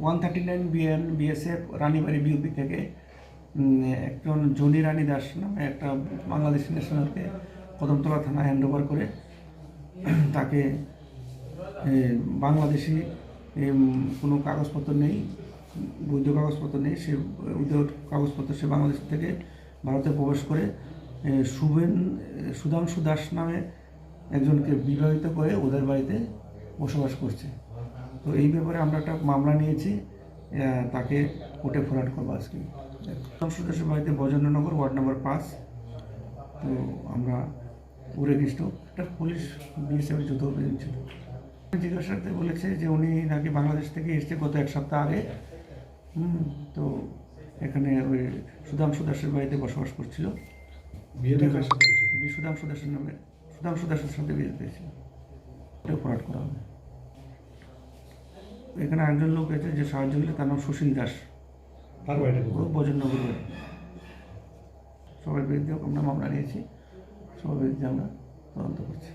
One thirty nine BUP থেকে একজন Johnny রানী দাস নামে একটা বাংলাদেশি ন্যাশনালকে কদমতলা থানায় হ্যান্ড ওভার করে তাকে বাংলাদেশি কোনো কাগজপত্র নেই বৈধ কাগজপত্র নেই সে উইদাউট কাগজপত্র সে বাংলাদেশ থেকে ভারতে প্রবেশ করে শুভেন সুধাংশু দাস নামে একজনকে বিবাহিত করে ওদের বাড়িতে বসবাস করছে। তো এই ব্যাপারে আমরা একটা মামলা নিয়েছি তাকে কোর্টে ফরওয়ার্ড করব আজকে। সুধাংশু দাসের বাড়িতে বজেন্দ্রনগর ওয়ার্ড নম্বর পাঁচ। তো আমরা ওরে কৃষ্ণ একটা পুলিশ বিএসএফের যুদ্ধ অভিযান ছিল। জিজ্ঞাসাতে বলেছে যে উনি নাকি বাংলাদেশ থেকে এসছে গত এক সপ্তাহ আগে। হুম, তো এখানে ওই সুধাংশু দাসের বাড়িতে বসবাস করছিল। সুধাংশু দাসের নামে। সুধাংশু দাসের সাথে বিয়ে পেয়েছি এটা ফরওয়ার্ড করা হবে। এখানে একজন লোক আছে যে সাহায্য করলে তার নাম সুশীল দাস। সবাই ও বাড়ি সবার বিরুদ্ধে আমরা মামলা নিয়েছি। সবার বিরুদ্ধে আমরা তদন্ত করছি।